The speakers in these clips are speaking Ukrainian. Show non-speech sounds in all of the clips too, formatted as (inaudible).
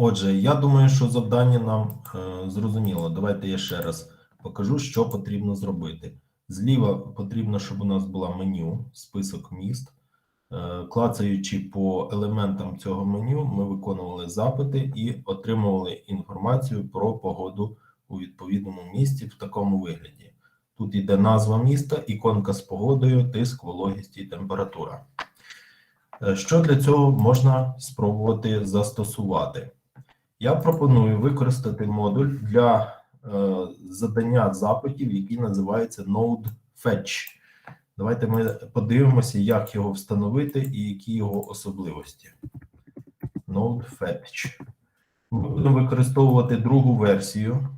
Отже, я думаю, що завдання нам е, зрозуміло. Давайте я ще раз покажу, що потрібно зробити. Зліва потрібно, щоб у нас була меню, список міст. Е, клацаючи по елементам цього меню, ми виконували запити і отримували інформацію про погоду у відповідному місті в такому вигляді. Тут йде назва міста, іконка з погодою, тиск, вологість і температура. Е, Що для цього можна спробувати застосувати? Я пропоную використати модуль для е, задання запитів, який називається Node Fetch. Давайте ми подивимося, як його встановити і які його особливості. Node Fetch. Ми будемо використовувати другу версію,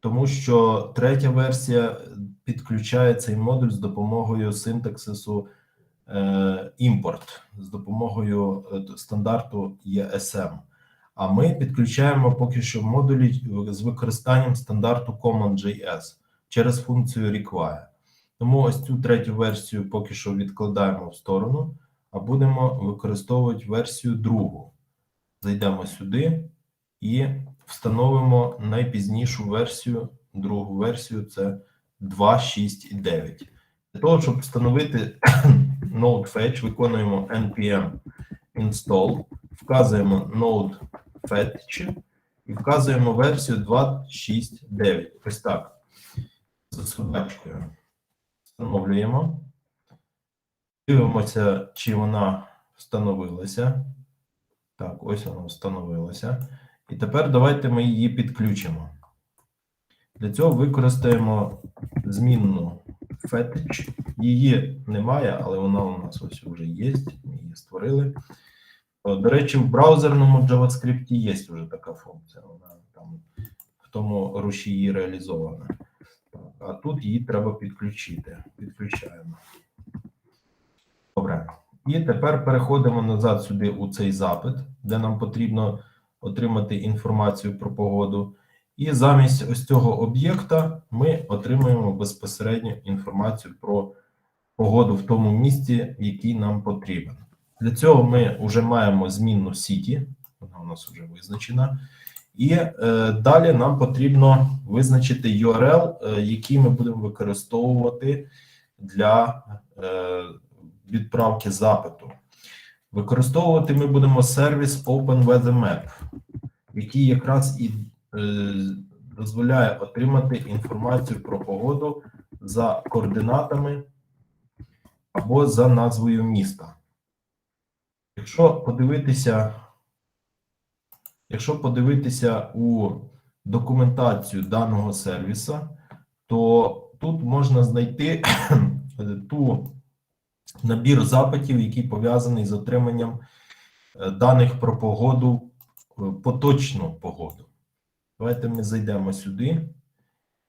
тому що третя версія підключає цей модуль з допомогою синтаксису е, імпорт, з допомогою е, стандарту ESM. А ми підключаємо поки що модулі з використанням стандарту CommonJS через функцію require. Тому ось цю третю версію поки що відкладаємо в сторону, а будемо використовувати версію другу. Зайдемо сюди і встановимо найпізнішу версію, другу версію це 2.6.9. Для того, щоб встановити (coughs) Node Fetch, виконуємо npm install, вказуємо Node Fetch і вказуємо версію 2.6.9. Ось так. З собачкою. Встановлюємо. Дивимося, чи вона встановилася. Так, ось вона встановилася. І тепер давайте ми її підключимо. Для цього використаємо змінну fetch. Її немає, але вона у нас ось вже є. Ми її створили. До речі, в браузерному JavaScript є вже така функція. Вона там в тому рушії реалізована. А тут її треба підключити. Підключаємо. Добре. І тепер переходимо назад сюди у цей запит, де нам потрібно отримати інформацію про погоду. І замість ось цього об'єкта ми отримуємо безпосередньо інформацію про погоду в тому місці, який нам потрібен. Для цього ми вже маємо змінну City, вона у нас вже визначена. І е, далі нам потрібно визначити URL, е, який ми будемо використовувати для е, відправки запиту. Використовувати ми будемо сервіс OpenWeatherMap, який якраз і е, дозволяє отримати інформацію про погоду за координатами або за назвою міста. Якщо подивитися, якщо подивитися у документацію даного сервіса, то тут можна знайти (clears throat) ту набір запитів, який пов'язаний з отриманням е, даних про погоду, е, поточну погоду. Давайте ми зайдемо сюди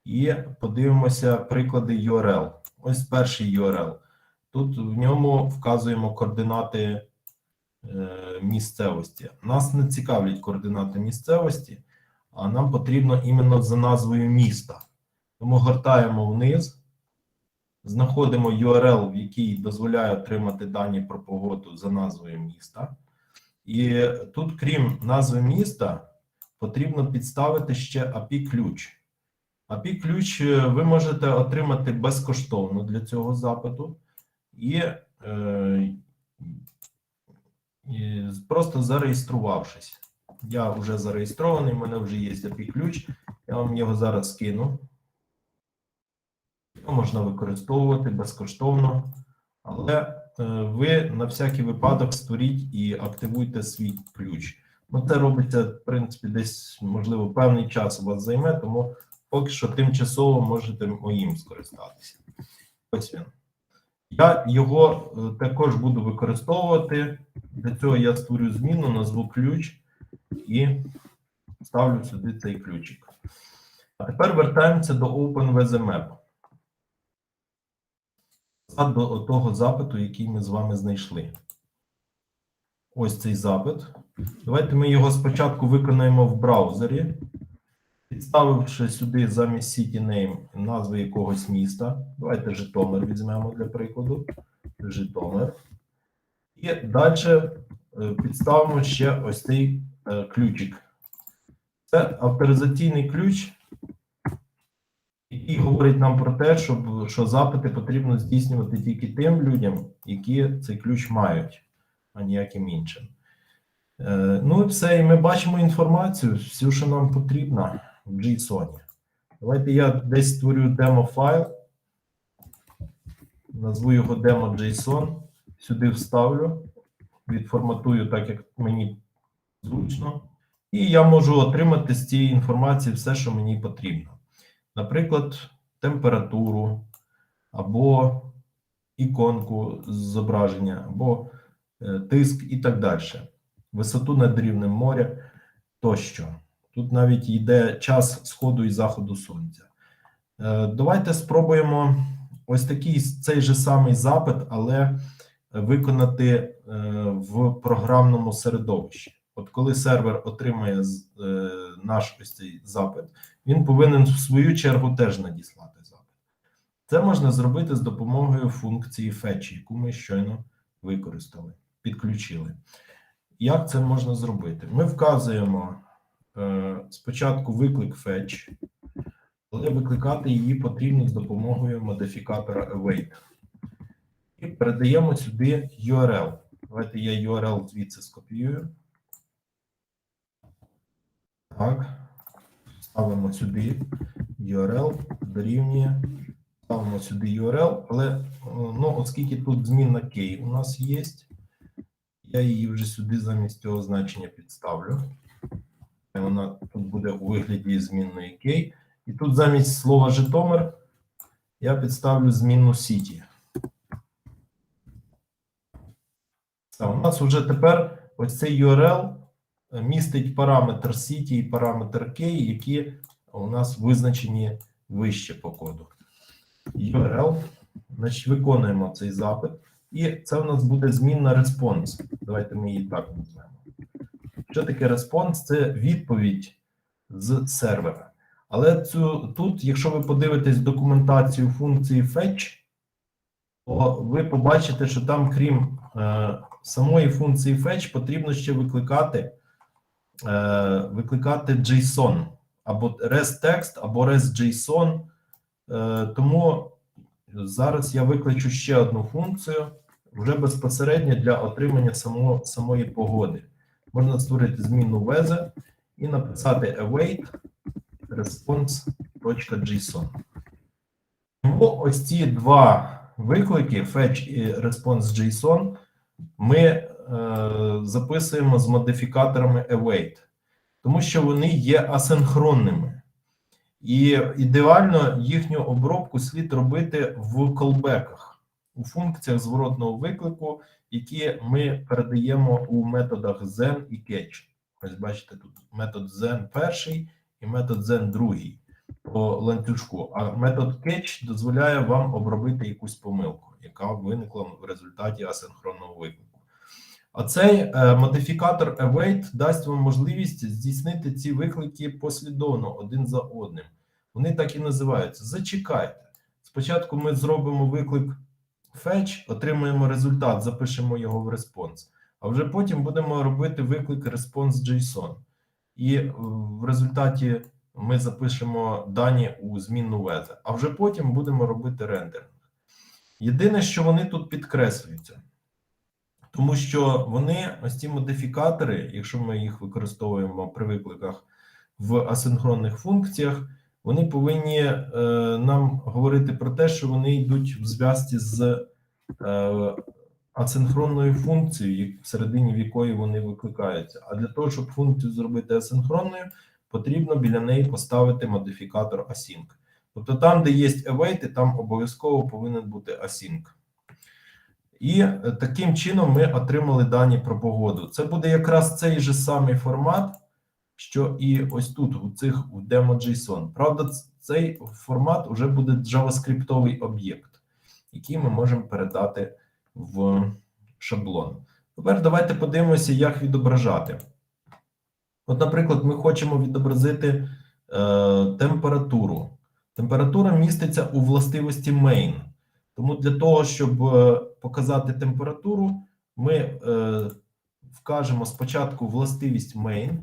і подивимося приклади URL. Ось перший URL. Тут в ньому вказуємо координати місцевості. Нас не цікавлять координати місцевості, а нам потрібно іменно за назвою міста. Тому гортаємо вниз, знаходимо URL, в який дозволяє отримати дані про погоду за назвою міста. І тут, крім назви міста, потрібно підставити ще API-ключ. API-ключ е, ви можете отримати безкоштовно для цього запиту і, е, просто зареєструвавшись. Я вже зареєстрований, в мене вже є API-ключ. Я вам його зараз скину. Його можна використовувати безкоштовно, але е, ви на всякий випадок створіть і активуйте свій ключ. Ну, це робиться, в принципі, десь, можливо, певний час у вас займе, тому поки що тимчасово можете моїм скористатися. Ось він. Я його е, також буду використовувати. Для цього я створю зміну, назву ключ і ставлю сюди цей ключик. А тепер вертаємося до OpenWeatherMap. До того запиту, який ми з вами знайшли. Ось цей запит. Давайте ми його спочатку виконаємо в браузері, підставивши сюди замість city name назви якогось міста. Давайте Житомир візьмемо для прикладу. Житомир. І далі підставимо ще ось цей е, ключик. Це авторизаційний ключ, який говорить нам про те, щоб, що запити потрібно здійснювати тільки тим людям, які цей ключ мають, а ніяким іншим. Е, ну і все, і ми бачимо інформацію, всю, що нам потрібно в JSON. Давайте я десь створю демо-файл, назву його demo.json, сюди вставлю, відформатую так, як мені зручно, і я можу отримати з цієї інформації все, що мені потрібно. Наприклад, температуру, або іконку зображення, або е, тиск і так далі. Висоту над рівнем моря тощо. Тут навіть йде час сходу і заходу сонця. Е, Давайте спробуємо ось такий цей же самий запит, але виконати е, в програмному середовищі. От коли сервер отримає е, наш ось цей запит, він повинен в свою чергу теж надіслати запит. Це можна зробити з допомогою функції fetch, яку ми щойно використали, підключили. Як це можна зробити? Ми вказуємо е, спочатку виклик fetch, але викликати її потрібно з допомогою модифікатора await. І передаємо сюди URL. Давайте я URL звідси скопіюю. Так. Ставимо сюди URL, дорівнює. Ставимо сюди URL, але е, ну, оскільки тут змінна key у нас є, я її вже сюди замість цього значення підставлю. Вона тут буде у вигляді змінної key. І тут замість слова Житомир я підставлю змінну. Та, у нас вже тепер ось цей URL містить параметр City і параметр Key, які у нас визначені вище по коду. URL, значить, виконуємо цей запит, і це у нас буде змінна response. Давайте ми її так назвемо. Що таке response? Це відповідь з сервера. Але цю, тут, якщо ви подивитесь документацію функції fetch, то ви побачите, що там, крім е, самої функції fetch, потрібно ще викликати, е, викликати JSON або REST-текст, або REST-JSON. Е, тому зараз я викличу ще одну функцію вже безпосередньо для отримання само, самої погоди. Можна створити змінну weather і написати await response.json. Тому ось ці два виклики fetch і response.json ми е, записуємо з модифікаторами await, тому що вони є асинхронними. І ідеально їхню обробку слід робити в колбеках, у функціях зворотного виклику, які ми передаємо у методах then і catch. Ось бачите, тут метод then перший і метод then другий по ланцюжку. А метод catch дозволяє вам обробити якусь помилку, яка виникла в результаті асинхронного виклику. А цей е, модифікатор await дасть вам можливість здійснити ці виклики послідовно один за одним. Вони так і називаються. Зачекайте. Спочатку ми зробимо виклик fetch, отримаємо результат, запишемо його в response, а вже потім будемо робити виклик response.json. І е, в результаті ми запишемо дані у змінну weather, а вже потім будемо робити рендеринг. Єдине, що вони тут підкреслюються, тому що вони, ось ці модифікатори, якщо ми їх використовуємо при викликах в асинхронних функціях, вони повинні е, нам говорити про те, що вони йдуть в зв'язці з е, асинхронною функцією, всередині в якої вони викликаються. А для того, щоб функцію зробити асинхронною, потрібно біля неї поставити модифікатор async. Тобто там, де є await, там обов'язково повинен бути async. І е, таким чином ми отримали дані про погоду. Це буде якраз цей же самий формат, що і ось тут, у цих у demo.json. Правда, цей формат вже буде JavaScript об'єкт, який ми можемо передати в шаблон. Тепер давайте подивимося, як відображати. От, наприклад, ми хочемо відобразити е, температуру. Температура міститься у властивості main. Тому для того, щоб е, показати температуру, ми е, вкажемо спочатку властивість main,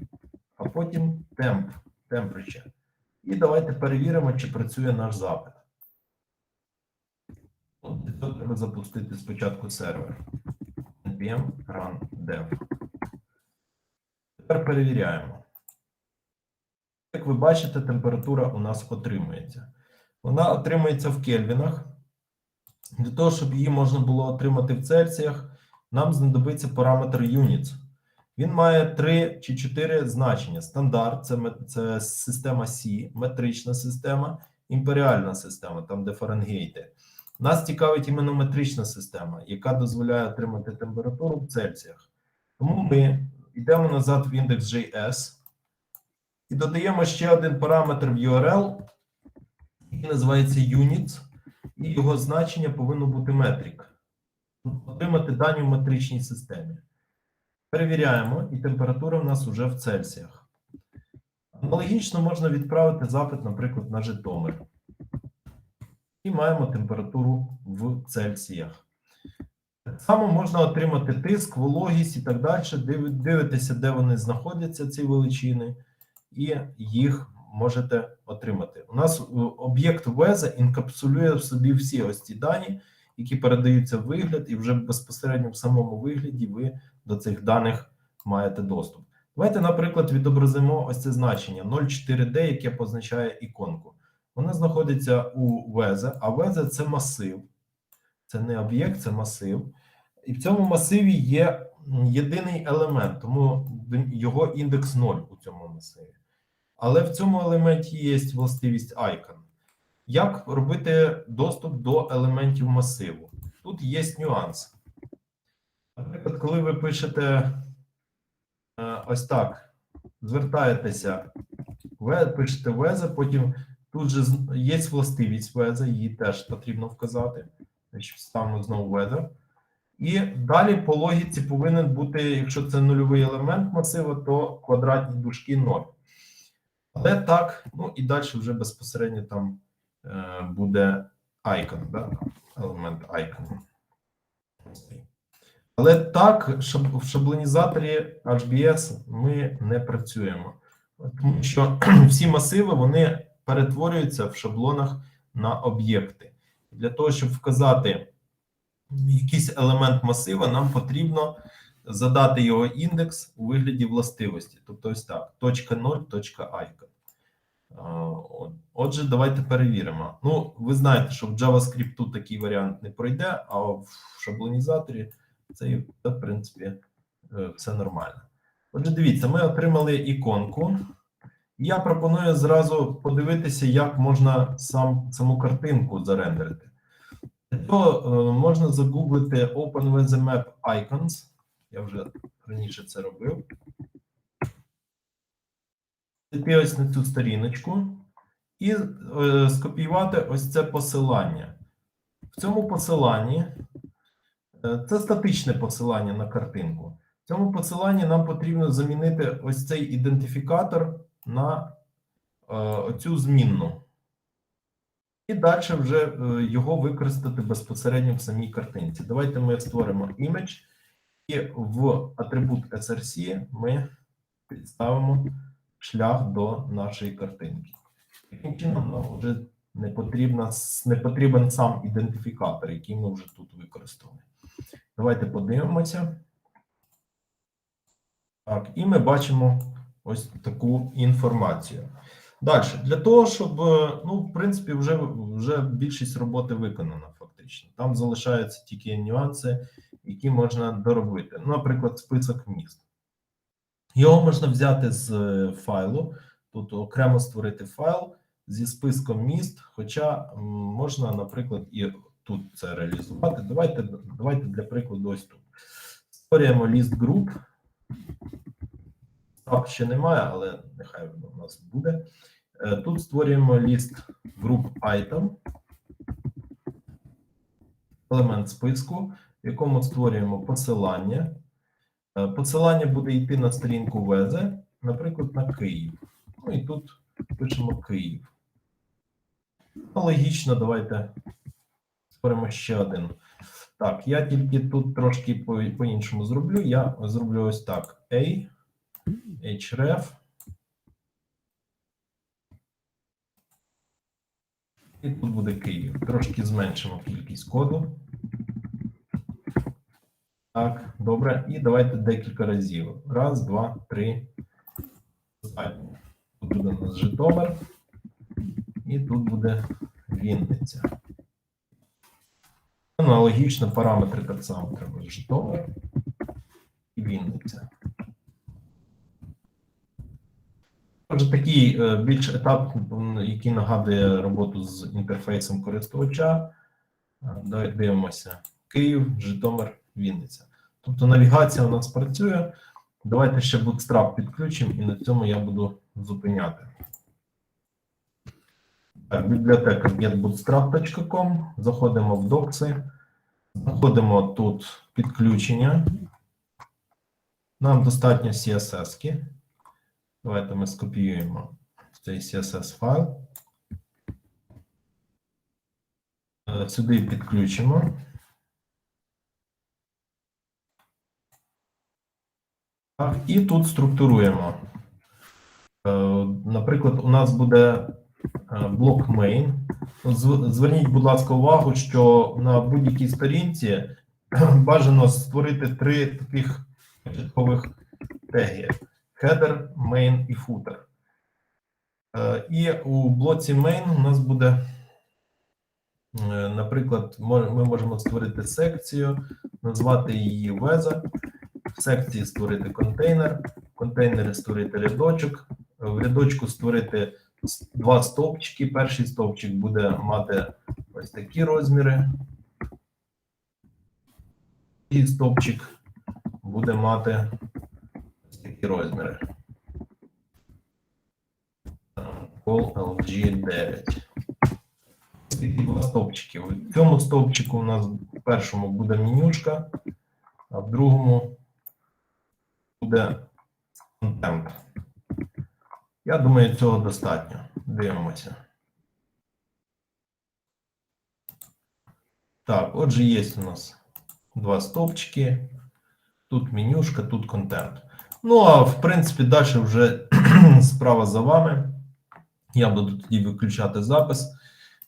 потім temp, temperature. І давайте перевіримо, чи працює наш запит. Цього треба запустити спочатку сервер. npm run dev. Тепер перевіряємо. Як ви бачите, температура у нас отримується. Вона отримується в кельвінах. Для того, щоб її можна було отримати в Цельсіях, нам знадобиться параметр units. Він має три чи чотири значення: стандарт це, це система C, метрична система, імперіальна система, там де Фаренгейти. Нас цікавить іменно метрична система, яка дозволяє отримати температуру в Цельсіях. Тому ми йдемо назад в index.js і додаємо ще один параметр в URL, який називається units, і його значення повинно бути метрик. Отримати дані в метричній системі. Перевіряємо, і температура в нас вже в Цельсіях. Аналогічно можна відправити запит, наприклад, на Житомир. І маємо температуру в Цельсіях. Так само можна отримати тиск, вологість і так далі. Дивитися, де вони знаходяться, ці величини, і їх можете отримати. У нас е, об'єкт Веза інкапсулює в собі всі ось ці дані, які передаються в вигляд, і вже безпосередньо в самому вигляді ви до цих даних маєте доступ. Давайте, наприклад, відобразимо ось це значення 0,4D, яке позначає іконку. Воно знаходиться у Везе, а Везе це масив. Це не об'єкт, це масив. І в цьому масиві є єдиний елемент, тому його індекс 0 у цьому масиві. Але в цьому елементі є властивість icon. Як робити доступ до елементів масиву? Тут є нюанс. Наприклад, коли ви пишете е, ось так, звертаєтеся, пишете веза, потім тут же є властивість веза, її теж потрібно вказати. Значить, ставимо знову weather. І далі по логіці повинен бути, якщо це нульовий елемент масива, то квадратні дужки 0. Але так, ну і далі вже безпосередньо там е, буде icon, да? елемент icon. Але так, в шаблонізаторі HBS ми не працюємо, тому що (clears throat) всі масиви вони перетворюються в шаблонах на об'єкти. Для того, щоб вказати якийсь елемент масива, нам потрібно задати його індекс у вигляді властивості. Тобто ось так: точка 0, точка icon. Отже, давайте перевіримо. Ну, ви знаєте, що в JavaScript такий варіант не пройде, а в шаблонізаторі це, в принципі, е, все нормально. Отже, дивіться, ми отримали іконку. Я пропоную зразу подивитися, як можна сам, саму картинку зарендерити. Цього е, можна загуглити OpenWeatherMap Icons. Я вже раніше це робив. Зайти ось на цю сторіночку і е, скопіювати ось це посилання. В цьому посиланні це статичне посилання на картинку. В цьому посиланні нам потрібно замінити ось цей ідентифікатор на е, оцю змінну. І далі вже е, його використати безпосередньо в самій картинці. Давайте ми створимо image, і в атрибут SRC ми підставимо шлях до нашої картинки. Таким чином, нам вже не, потрібна, не потрібен сам ідентифікатор, який ми вже тут використовуємо. Давайте подивимося. Так, і ми бачимо ось таку інформацію. Далі, для того, щоб, е, ну, в принципі, вже, вже більшість роботи виконана фактично. Там залишаються тільки нюанси, які можна доробити. Наприклад, список міст. Його можна взяти з е, файлу, тут окремо створити файл зі списком міст, хоча можна, наприклад, і тут це реалізувати. Давайте, давайте для прикладу ось тут. Створюємо ліст груп. Tab ще немає, але нехай воно у нас буде. Е, Тут створюємо ліст груп item, елемент списку, в якому створюємо посилання. Е, Посилання буде йти на сторінку Везе, наприклад, на Київ. Ну і тут пишемо Київ. Аналогічно, давайте створимо ще один Так, я тільки тут трошки по- по-іншому зроблю. Я зроблю ось так: A, href. І тут буде Київ. Трошки зменшимо кількість коду. Так, добре. І давайте декілька разів. Раз, два, три. Тут буде у нас Житомир. І тут буде Вінниця. Аналогічно параметри так само треба Житомир і Вінниця. Отже, такий е, більш етап, який нагадує роботу з інтерфейсом користувача. Е, Давай дивимося. Київ, Житомир, Вінниця. Тобто навігація у нас працює. Давайте ще Bootstrap підключимо, і на цьому я буду зупиняти. Так, бібліотека getbootstrap.com. Заходимо в докси. Знаходимо тут підключення. Нам достатньо CSS-ки. Давайте ми скопіюємо цей CSS файл. Е, Сюди підключимо. І тут структуруємо. Е, Наприклад, у нас буде блок main. Зверніть, будь ласка, увагу, що на будь-якій сторінці (clears throat) бажано створити три таких початкових теги: header, main і footer. Е, І у блоці main у нас буде, е, наприклад, ми можемо створити секцію, назвати її веза, в секції створити контейнер, в контейнері створити рядочок, в рядочку створити два стовпчики. Перший стовпчик буде мати ось такі розміри, і стовпчик буде мати ось такі розміри. Call LG 9. Такі два стовпчики. В цьому стовпчику у нас в першому буде менюшка, а в другому буде контент. Я думаю, цього достатньо. Дивимося. Так, отже, є у нас два стовпчики. Тут менюшка, тут контент. Ну, а в принципі, далі вже (clears throat) справа за вами. Я буду тоді виключати запис.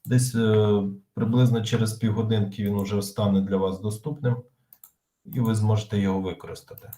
Десь е, приблизно через півгодинки він вже стане для вас доступним, і ви зможете його використати.